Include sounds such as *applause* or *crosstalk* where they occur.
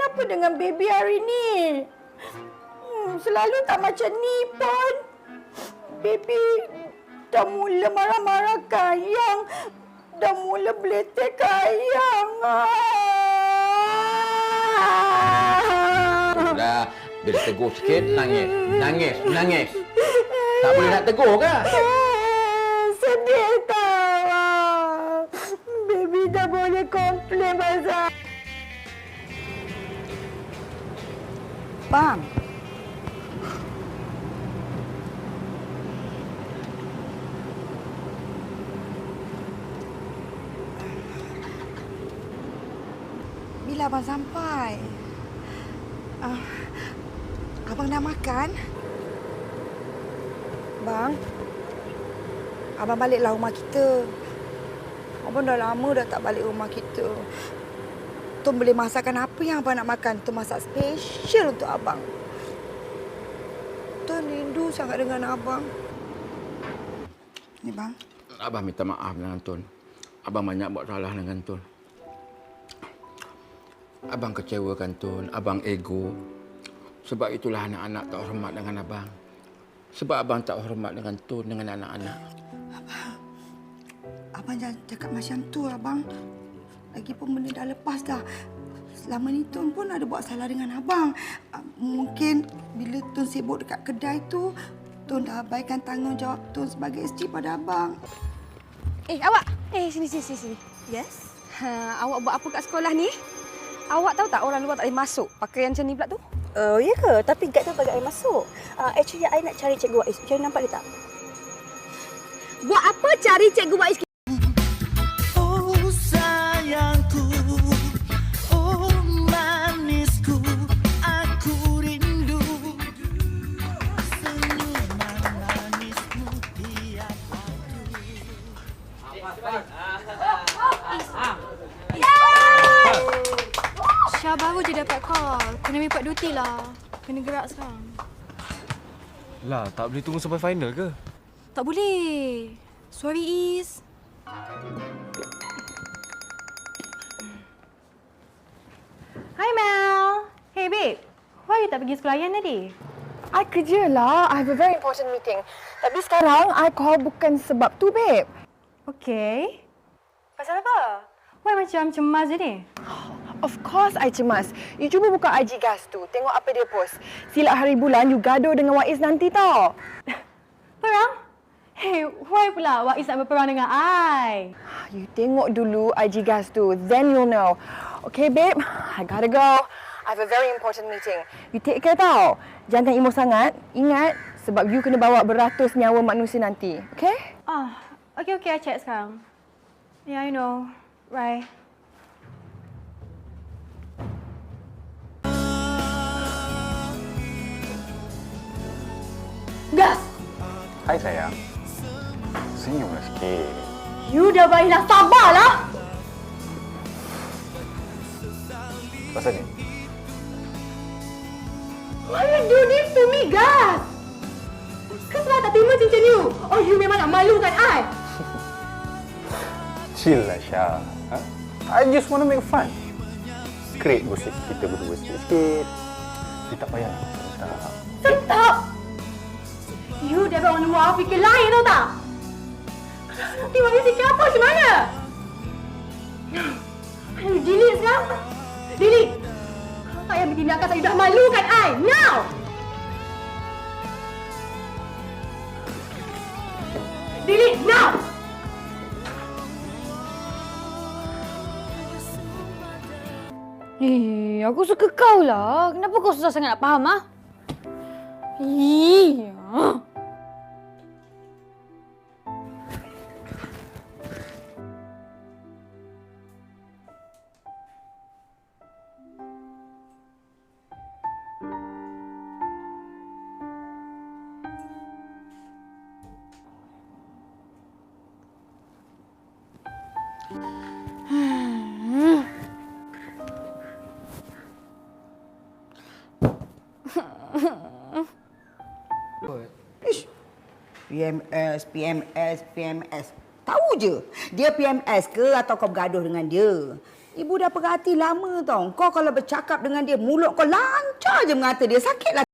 Kenapa dengan baby hari ni? Hmm, selalu tak macam ni pun. Baby dah mula marah-marah ke Ayang. Dah mula beletek ke Ayang. Ah. Dah, bila tegur sikit, nangis. Nangis, nangis. Tak boleh nak tegur ke? Ah, Sedih tau. Baby dah boleh komplain pasal... Bang. Bila abang sampai? Ah, abang dah makan? Bang, abang baliklah rumah kita. Abang dah lama dah tak balik rumah kita. Tuan boleh masakkan apa yang abang nak makan. Tuan masak special untuk abang. Tuan rindu sangat dengan abang. Ni bang. Abang minta maaf dengan Tun. Abang banyak buat salah dengan Tun. Abang kecewakan Tun. Abang ego. Sebab itulah anak-anak tak hormat dengan abang. Sebab abang tak hormat dengan Tun, dengan anak-anak. Abang jangan cakap macam tu abang. Lagipun benda dah lepas dah. Selama ni Tun pun ada buat salah dengan abang. Ah, Mungkin bila Tun sibuk dekat kedai tu, Tun dah abaikan tanggungjawab Tun sebagai isteri pada abang. Eh, awak. Eh, sini, sini, sini. sini. Yes? Ha, awak buat apa kat sekolah ni? Awak tahu tak orang luar tak boleh masuk pakaian macam ni pula tu? Oh, ya ke? Tapi guide tu bagi I masuk. Uh, actually, I nak cari Cikgu Waiz. Mana nampak dia tak? Buat apa cari cikgu Waiz je dapat call. Kena report duty lah. Kena gerak sekarang. Lah, tak boleh tunggu sampai final ke? Tak boleh. Sorry Is. Hi Mel. Hey babe. Why you tak pergi sekolah Ayan tadi? I kerja lah. I have a very important meeting. Tapi sekarang, I call bukan sebab tu, babe. Okay. Pasal apa? Why macam cemas je ni? *gasps* Of course, I cemas. You cuba buka IG Gas tu. Tengok apa dia post. Silap hari bulan, you gaduh dengan Waiz nanti tau. *laughs* Perang? Hey, why pula Waiz nak berperang dengan I? You tengok dulu IG Gas tu. Then you'll know. Okay, babe. I gotta go. I have a very important meeting. You take care tau. Jangan emo sangat. Ingat, sebab you kena bawa beratus nyawa manusia nanti. Okay? Ah, okay okay, I check sekarang. Yeah, I know. Right. Gas! Hai sayang. Senyumlah sikit. You dah baiklah sabarlah! Pasal ni? Why you do this to me, Gas? Kenapa tak terima cincin you? Oh, you memang nak malukan I. *laughs* Chill lah Syah. Ha? I just want to make fun. Create gosip kita berdua sikit-sikit. Dia tak payah nak tak. Sentap! You dah orang luar fikir lain tau tak? Nanti mami si apa macam mana? Ayo, delete sekarang. Delete. Kau tak payah bertindakan saya dah malukan I. Now! Delete now! Eh, aku suka kau lah. Kenapa kau susah sangat nak faham, ah? Ih, PMS, PMS, PMS. Tahu je dia PMS ke atau kau bergaduh dengan dia. Ibu dah perhati lama tau. Kau kalau bercakap dengan dia, mulut kau lancar je mengata dia. Sakitlah